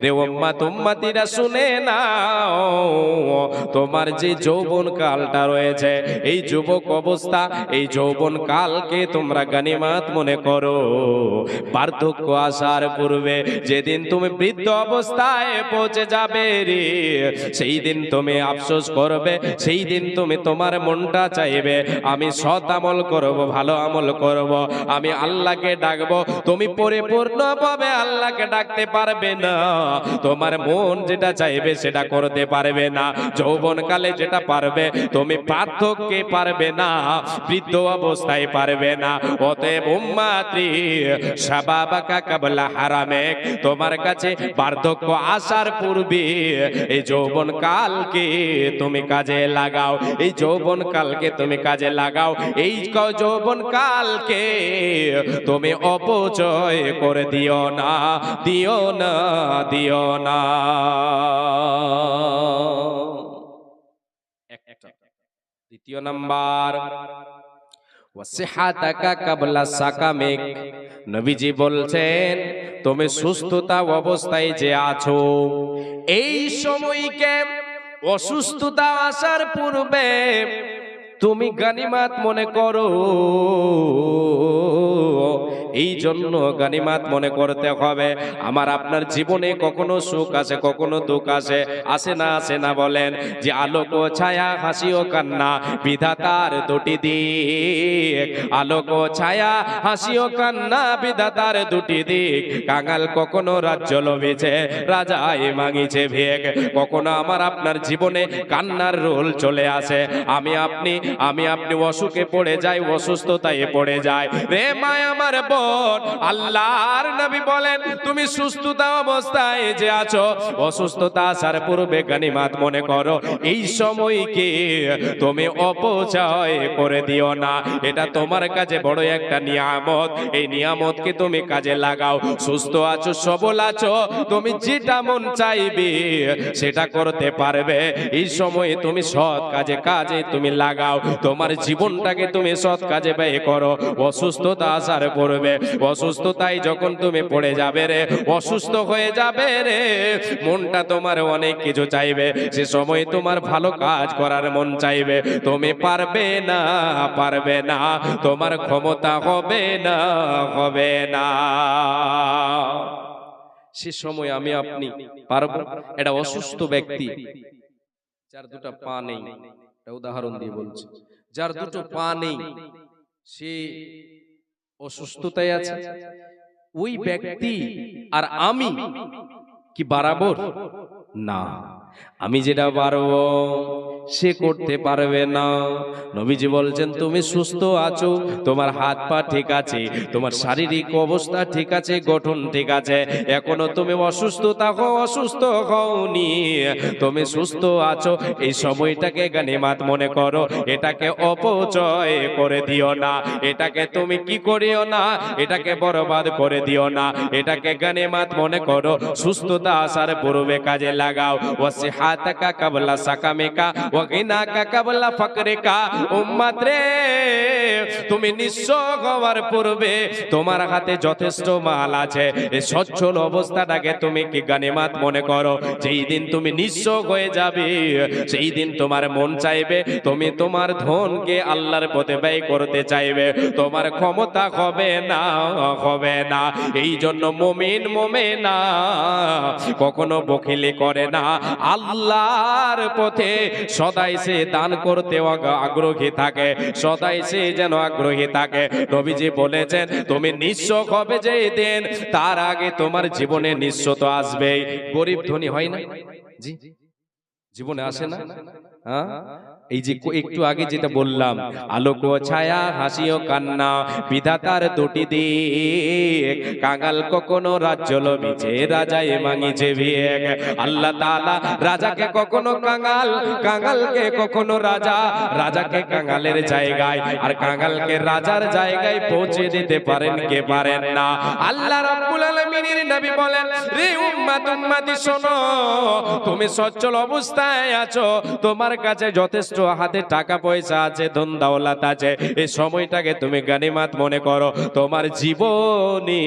রে উম্মাত উম্মাতিরা শুনে নাও। তোমার যে যৌবন কালটা রয়েছে, এই যুবক অবস্থা, এই যৌবন কালকে তোমরা গানিমাত মনে করো। পার্থক্য আসার পূর্বে যেদিন তুমি বৃদ্ধ অবস্থায় পৌঁছে যাবে রে, সেই দিন তুমি আফসোস করবে, সেই দিন তুমি তোমার মনটা চাইবে, আমি সৎ আমল করব, ভালো আমল করব, আমি আল্লাহকে ডাকবো। তুমি পরিপূর্ণভাবে আল্লাহকে ডাকতে পারবে না। তোমার মন যেটা চাইবে সেটা করতে পারবে না। যৌবন কালে যেটা পারবে, তুমি পার্থক্যে পারবে না, বৃদ্ধ অবস্থায় পারবে না। অতএব তোমার কাছে আসার পূর্বে এই যৌবন কালকে তুমি কাজে লাগাও, এই যৌবন কালকে তুমি কাজে লাগাও, এই যৌবন কালকে তুমি অপচয় করে দিও না দিও না দিও না। দ্বিতীয় নাম্বার। নবীজি বলছেন, তুমি সুস্থতা অবস্থায় যে আছো, এই সময়কে অসুস্থতা আসার পূর্বে তুমি গানিমাত মনে করো। এই জন্য গানিমাত মনে করতে হবে, আমার আপনার জীবনে কখনো সুখ আছে কখনো দুঃখ আছে আসে না আসে না বলেন, যে আলোক ছায়া, হাসি ও কান্না, বিধাতার দুটি দিক। আলোক ছায়া, হাসি ও কান্না, বিধাতার দুটি দিক। কাঙাল কখনো রাজ্য লভিছে রাজাই মাগিছে ভেগ কখনো আমার আপনার জীবনে কান্নার রোল চলে আসে, আমি আপনি আমি আপনি অসুখে পড়ে যাই, অসুস্থতায় পড়ে যায় রে মায় আমার আল্লাহর নবী বলেন, তুমি সুস্থতা অবস্থায় যে আছো, অসুস্থতা আসার পূর্বে গানিমাত মনে করো। এই সময়কে তুমি অপচয় করে দিও না? এটা তোমার কাছে বড় একটা নিয়ামত। এই নিয়ামতকে তুমি কাজে লাগাও? সুস্থ আছো, সবল আছো? তুমি যেটা মন চাইবে, সেটা করতে পারবে। এই সময়ে তুমি সৎ কাজে কাজে তুমি লাগাও। তোমার জীবনটাকে তুমি সৎ কাজে ব্যয় করো। অসুস্থতা আসার পড়বে অসুস্থতায় যখন তুমি পড়ে যাবে রে, অসুস্থ হয়ে যাবে রে। মনটা তোমার অনেক কিছু চাইবে। সে সময় তোমার ভালো কাজ করার মন চাইবে। তুমি পারবে না পারবে না। তোমার ক্ষমতা হবে না হবে না। সে সময় আমি আপনি পারব। এটা অসুস্থ ব্যক্তি, যার দুটো পা নেই। উদাহরণ দিয়ে বলছি। যার দুটো পা নেই, সে অসুস্থতায় আছে। ওই ব্যক্তি আর আমি কি বারাবর? না। আমি যেটা পারব সে করতে পারবে না। নবীজি বলছেন তুমি সুস্থ আছো তোমার হাত পা ঠিক আছে তোমার শারীরিক অবস্থা ঠিক আছে গঠন ঠিক আছে। এখনও তুমি অসুস্থ থাকো অসুস্থ হওনি। তুমি সুস্থ আছো। এই সময়টাকে গানিমাত মনে করো এটাকে অপচয় করে দিও না। এটাকে তুমি কি করিও না? এটাকে বরবাদ করে দিও না। এটাকে গানিমাত মনে করো সুস্থতা আসার পূর্বে কাজে লাগাও। ওয়াসিহাতাকা কাবলা সাকামিকা ওয়া গিনাকা কাবলা ফাকরিকা উম্মত রে। তুমি নিঃস্ব হওয়ার পূর্বে তোমার হাতে যথেষ্ট মাল আছে। এই সচ্ছল অবস্থাটাকে তুমি কি গানিমাত মনে করো? যেই দিন তুমি নিঃস্ব হয়ে যাবে, সেই দিন তোমার মন চাইবে, তুমি তোমার ধনকে আল্লাহর পথে ব্যয় করতে চাইবে। তোমার ক্ষমতা হবে না হবে না। এই জন্য মমিন, মোমেনা কখনো বকিলি করে না। আল্লাহর পথে সদাই সে দান করতে আগ- আগ্রহী থাকে, সদাই সে যেন আগ্রহী থাকে। নবীজি বলেছেন, তুমি নিঃস্ব হবে যে দিন তার আগে তোমার জীবনে নিঃস্ব তো আসবেই। গরিব ধনী হয় না? জীবনে আসে না? হ্যাঁ? এই যে একটু আগে যেটা বললাম, আলোক ছায়া, হাসি ও কান্না, বিধাতার দুটি দিক। কাঙাল কখনো রাজ্য লবিছে রাজায় মাঙিছে ভিয়েক আল্লাহ তাআলা রাজাকে কখনো কাঙাল, কাঙালকে কখনো রাজা, রাজাকে কাঙালের জায়গায়। আর কাঙালকে রাজার জায়গায় পৌঁছে দিতে পারেন কে পারেন না। আল্লাহ রাব্বুল আলামিনের নবী বলেন, রে উম্মাত উম্মাতি শোনো, তুমি সচ্ছল অবস্থায় আছো, তোমার কাছে যথেষ্ট যথেষ্ট হাতে টাকা পয়সা আছে, ধন দাওলাত আছে, এই সময়টাকে তুমি গানিমাত মনে করো, তোমার জীবনে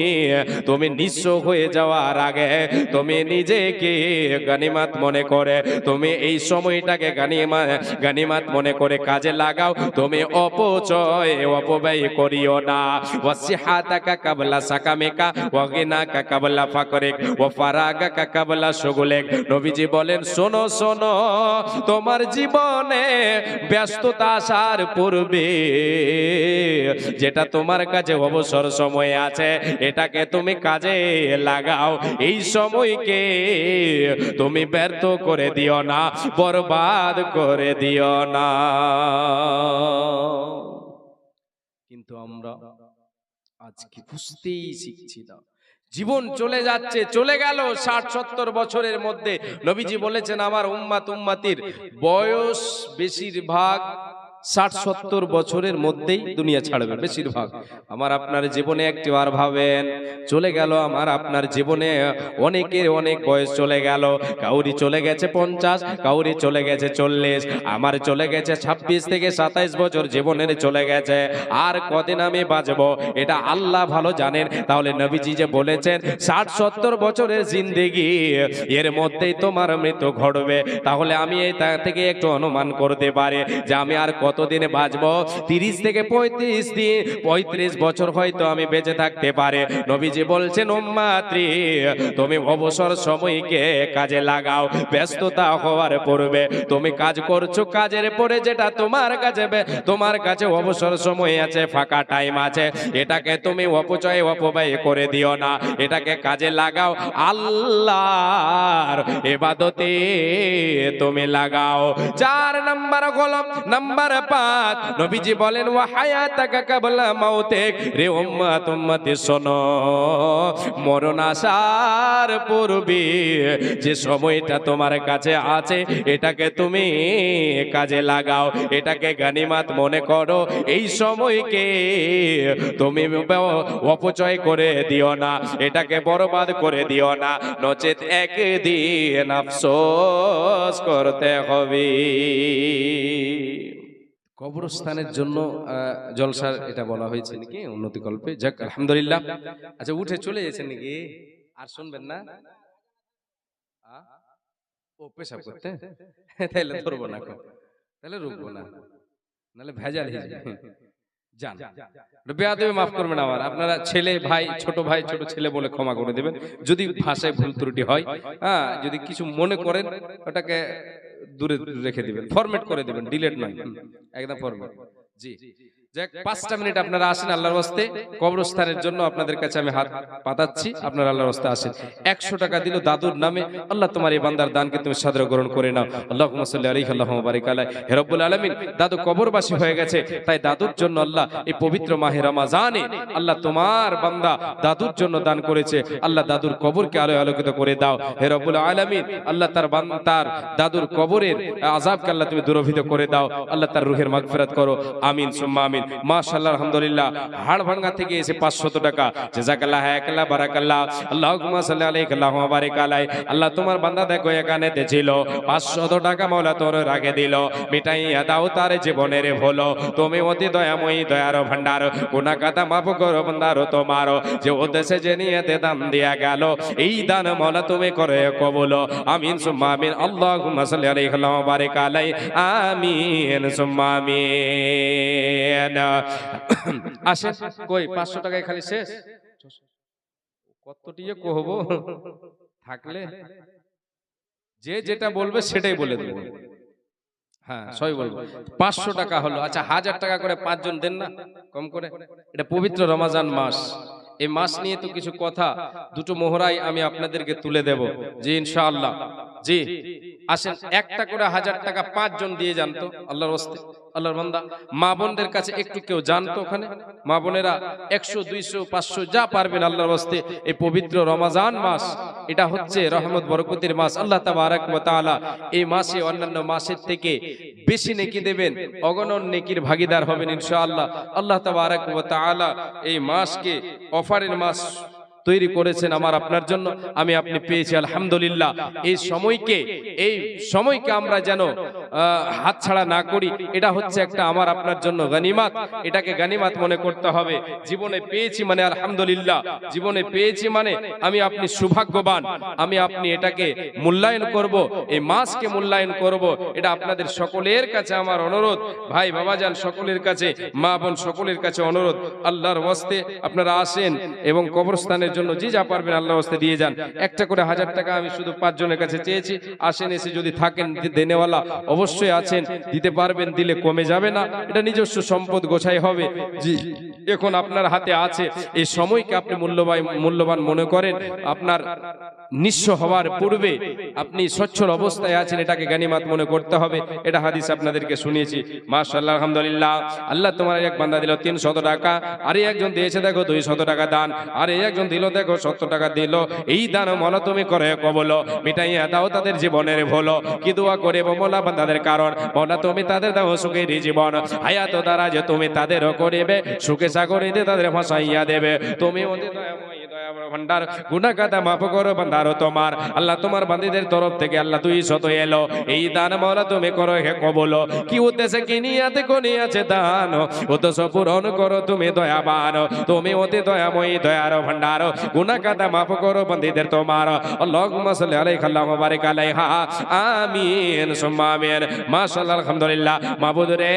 তুমি নিঃস্ব হয়ে যাওয়ার আগে তুমি নিজেকে গানিমাত মনে করে, তুমি এই সময়টাকে গানিমা গানিমাত মনে করে কাজে লাগাও, তুমি অপচয়, অপব্যয় করিও না। ওয়াসিহাতাকা কাবলা সাকামিকা, ওয়াগিনাকা কাবলা ফাকরিক ওয়া ফারাগাকা কাবলা শুগুলিক। নবীজি বলেন, শোনো শোনো, তোমার জীবনে ব্যস্ততা আসার পূর্বে যেটা তোমার কাছে অবসর সময় আছে, এটাকে তুমি কাজে লাগাও। এই সময়কে তুমি ব্যর্থ করে দিও না, বরবাদ করে দিও না। কিন্তু আমরা আজকে বুঝতেই শিখছি না। জীবন চলে যাচ্ছে চলে গেল ষাট সত্তর বছরের মধ্যে। নবীজি বলেছেন আমার উম্মাত উম্মাতির বয়স বেশিরভাগ ষাট সত্তর বছরের মধ্যেই দুনিয়া ছাড়বে বেশিরভাগ। আমার আপনার জীবনে একটি বার ভাবেন, চলে গেল আমার আপনার জীবনে। অনেকের অনেক বয়স চলে গেল কাউরি চলে গেছে পঞ্চাশ কাউরি চলে গেছে চল্লিশ, আমার চলে গেছে ছাব্বিশ থেকে সাতাইশ বছর জীবনের চলে গেছে। আর কদিন আমি বাঁচবো, এটা আল্লাহ ভালো জানেন। তাহলে নবীজি যে বলেছেন ষাট সত্তর বছরের জিন্দেগি, এর মধ্যেই তোমার মৃত্যু ঘটবে। তাহলে আমি এই তা থেকে একটু অনুমান করতে পারি যে আমি আর কতদিন বাঁচবো? তিরিশ থেকে পঁয়ত্রিশ দিন। পঁয়ত্রিশ বছর হয়তো আমি বেঁচে থাকতে পারে। নবীজি বলছেন, উম্মাত্রী, তুমি অবসর সময়কে কাজে লাগাও। ব্যস্ততা হওয়ার পূর্বে তুমি কাজ করছ। কাজের পরে যেটা তোমার কাছে তোমার কাছে অবসর সময় আছে, ফাঁকা টাইম আছে। এটাকে তুমি অপচয়, অপব্যয় করে দিও না। এটাকে কাজে লাগাও। আল্লাহর এবাদতে তুমি লাগাও। চার নাম্বার কলম, নাম্বার পাঁচ নবীজি বলেন, ওয়া হায়াতাকা কাবলা মাউতিক। রে উম্মাত, উম্মতি, শোনো। মরণ আসার পূর্বে যে সময়টা তোমার কাছে আছে, এটাকে তুমি কাজে লাগাও। এটাকে গানিমাত মনে করো। এই সময়কে তুমি অপচয় করে দিও না। এটাকে বরবাদ করে দিও না। নচেত একদিন আফসোস করতে হবে। কবরস্থানের জন্য জলসার এটা বলা হয়েছে নাকি? উন্নতি কল্পে যাক, আলহামদুলিল্লাহ। আচ্ছা উঠে চলে গেছেন নাকি? আর শুনবেন না। ও, পেশাব করতে? তাহলে ধরবো না তাহলে রুকবো না। নাহলে ভেজাল যান। বেয়াদবে মাফ করবেন আমার। আপনারা ছেলে, ভাই, ছোট ভাই, ছোট ছেলে বলে ক্ষমা করে দেবেন। যদি ভাষায় ভুল ত্রুটি হয় হ্যাঁ যদি কিছু মনে করেন, ওটাকে দূরে রেখে দিবেন ফরম্যাট করে দিবেন ডিলেট নয় একদম ফরম্যাট জি। যাক পাঁচটা মিনিট আপনারা আসেন আল্লাহর ওয়াস্তে কবরস্থানের জন্য আপনাদের কাছে আমি হাত পাতাচ্ছি। আপনারা আল্লাহর ওয়াস্তে আসেন। একশো টাকা দিল দাদুর নামে। আল্লাহ তোমার এই বান্দার দানকে তুমি সাদর গ্রহণ করে নাও। আল্লাহ সাল্লি আলাইহি আল্লাহ বারিক আলাই। হে রব্বুল আলামিন দাদু কবরবাসী হয়ে গেছে। তাই দাদুর জন্য আল্লাহ এই পবিত্র মাহে রমাজানে আল্লাহ তোমার বান্দা দাদুর জন্য দান করেছে। আল্লাহ দাদুর কবরকে আলো আলোকিত করে দাও। হে রব্বুল আলামিন আল্লাহ তার তার দাদুর কবরের আযাবকে আল্লাহ তুমি দূরভীত করে দাও। আল্লাহ তার রুহের মাগফিরাত করো। আমিন সুম্মা আমিন। মাশাআল্লাহ, আলহামদুলিল্লাহ। হাড় ভাঙা থেকে এসে 500 টাকা। জাযাকাল্লাহ হায়াকাল্লাহ বারাকাল্লাহ। আল্লাহুম্মা সাল্লি আলাইহি আল্লাহুম্মা বারিক আলাই আল্লাহ তোমার বান্দা দেখো এখানেতে ছিল 500 টাকা মাওলা তোর রাগে দিল। মিটাইয়া দাও তার জীবনের হলো তুমি অতি দয়াময়ী, দয়ার ভান্ডার গুনাহ কাতা মাফ করো বান্দার তোমার। যে উদ্দেশ্যে যে নিয়েতে দান দিয়া গেল, এই দান মাওলা তুমি করে কবুল। আমিন, সুম্মা আমিন। আল্লাহুম্মা সাল্লি আলাইহি আল্লাহুম্মা বারিক আলাই আমিন, সুম্মা আমিন। আসেন। কই 500 টাকায় খালি শেষ? কতটিয়ে কহব? থাকলে যে যেটা বলবে সেটাই বলে দেবো। হ্যাঁ বলব। পাঁচশো টাকা হলো। আচ্ছা হাজার টাকা করে পাঁচজন দেন না, কম করে? এটা পবিত্র রমাজান মাস। এই মাস নিয়ে তো কিছু কথা। দুটো মোহরাই আমি আপনাদেরকে তুলে দেব। জি, ইনশাআল্লাহ। জি, আসেন। একটা করে হাজার টাকা পাঁচজন দিয়ে জানতো আল্লাহর হস্তে। আল্লাহর বান্দা, মা বোনদের কাছে একটু কেউ জানতো ওখানে? মা বোনেরা একশো, দুইশো, পাঁচশো, যা পারবেন আল্লাহর হস্তে, এই পবিত্র রমাজান মাস, এটা হচ্ছে রহমত, বরকতের মাস, আল্লাহ তাবারাক এই মাসে, অন্যান্য মাসের থেকে বেশি নেকি দেবেন, অগণন নেকির ভাগিদার হবেন ইনশাআল্লাহ। আল্লাহ তাবারাক তাআলা এই মাসকে অফারের মাস তৈরি করেছেন আমার, আপনার জন্য। আমি, আপনি পেয়েছি, আলহামদুলিল্লাহ। এই সময়কে এই সময়কে আমরা যেন হাতছাড়া না করি, এটা হচ্ছে একটা আমার আপনার জন্য গানিমাত। এটাকে গানিমাত মনে করতে হবে। জীবনে পেয়েছি মানে আলহামদুলিল্লাহ। জীবনে পেয়েছি মানে আমি আপনি সৌভাগ্যবান। আমি আপনি এটাকে মূল্যায়ন করব, এই মাসকে মূল্যায়ন করব। এটা আপনাদের সকলের কাছে আমার অনুরোধ। ভাই, বাবাজান সকলের কাছে, মা বোন সকলের কাছে অনুরোধ। আল্লাহর ওয়াস্তে আপনারা আসেন এবং কবরস্থানের জন্য যে যা পারবেন আল্লাহর ওয়াস্তে দিয়ে যান। একটা করে হাজার টাকা আমি শুধু পাঁচজনের কাছে চেয়েছি। আসেন, এসে যদি থাকেন দেনেওয়ালা, অবশ্যই আছেন, দিতে পারবেন, দিলে কমে যাবে না। এটা নিজস্ব সম্পদ গোছাই হবে। জি, এখন আপনার হাতে আছে। এই সময়কে আপনি মূল্যবান মূল্যবান মনে করেন। আপনার নিঃস্ব হওয়ার পূর্বে আপনি সচ্ছল অবস্থায় আছেন, এটাকে গানিমাত মনে করতে হবে। এটা হাদিস আপনাদেরকে শুনিয়েছি। মাশাআল্লাহ, আলহামদুলিল্লাহ। আল্লাহ তোমার এক বান্দা দিল তিন শত টাকা, আরে একজন দিয়েছে, দেখো দুই শত টাকা দান। আরে একজন দিল, দেখো, সত্তর টাকা দিল। এই দান মলা তুমি করে কবলো। মিটাইয়া দাও তাদের জীবনের ভোলো। কি দোয়া করে মোলা বান্দাদের কারণ। মনা তুমি তাদের দাও সুখের জীবন। হায়াত দ্বারা যে তুমি তাদেরও করিবে। সুখে সাগরিতে তাদের ফসাইয়া দেবে। তুমি ওদের ভান্ডার গুনা কাদা মাফ করো বান্দারো তোমার। আল্লাহ তোমার বান্দিদের তরফ থেকে আল্লাহ তুই শত এলো। এই দান মাওলা তুমি করো, হে কবল। কি উদ্দেশ্যে কি নিয়াতে কোনি আছে দান? উদ্দেশ্য পূরণ করো তুমি দয়াবান। তুমি অতি দয়াময়ী, দয়ার ভান্ডার। কাদা মাফ করো বান্দিদের তোমার। আল্লাহুম্মা সাল্লি আলাইহি আল্লাহুম্মা বারিক আলাইহা। আমিন, সুম্মা আমিন। মাশাআল্লাহ, আলহামদুলিল্লাহ। মাবুদ রে,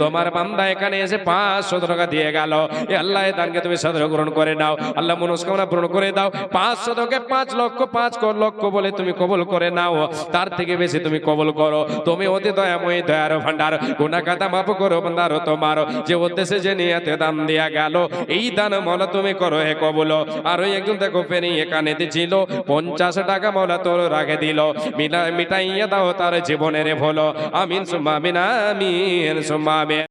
তোমার বান্দা এখানে এসে পাঁচশো টাকা দিয়ে গেল। এ আল্লাহ দানকে তুমি সাদর গ্রহণ করে নাও। আল্লাহ মনস্কামনা পূরণ করে দাও। পাঁচশো তোকে পাঁচ লক্ষ পাঁচ লক্ষ বলে তুমি কবল করে নাও। তার থেকে বেশি তুমি কবল করো। তুমি অতি দয়াময়ী, দয়ার ভান্ডার গুনা কাতা মাফ করো বান্দারো তোমার। যে উদ্দেশ্যে যে নিয়াতে দান দিয়া গেল, এই দান মলা তুমি করো হে কবল। আর ওই একজন দেখো ফেনি এখানে ছিল, পঞ্চাশ টাকা মলা তোর রাখে দিল। মিটাইয়া দাও তার জীবনের ভোলো। আমিন সুম্মা, আমিন আমিন সুম্মা, আমিন।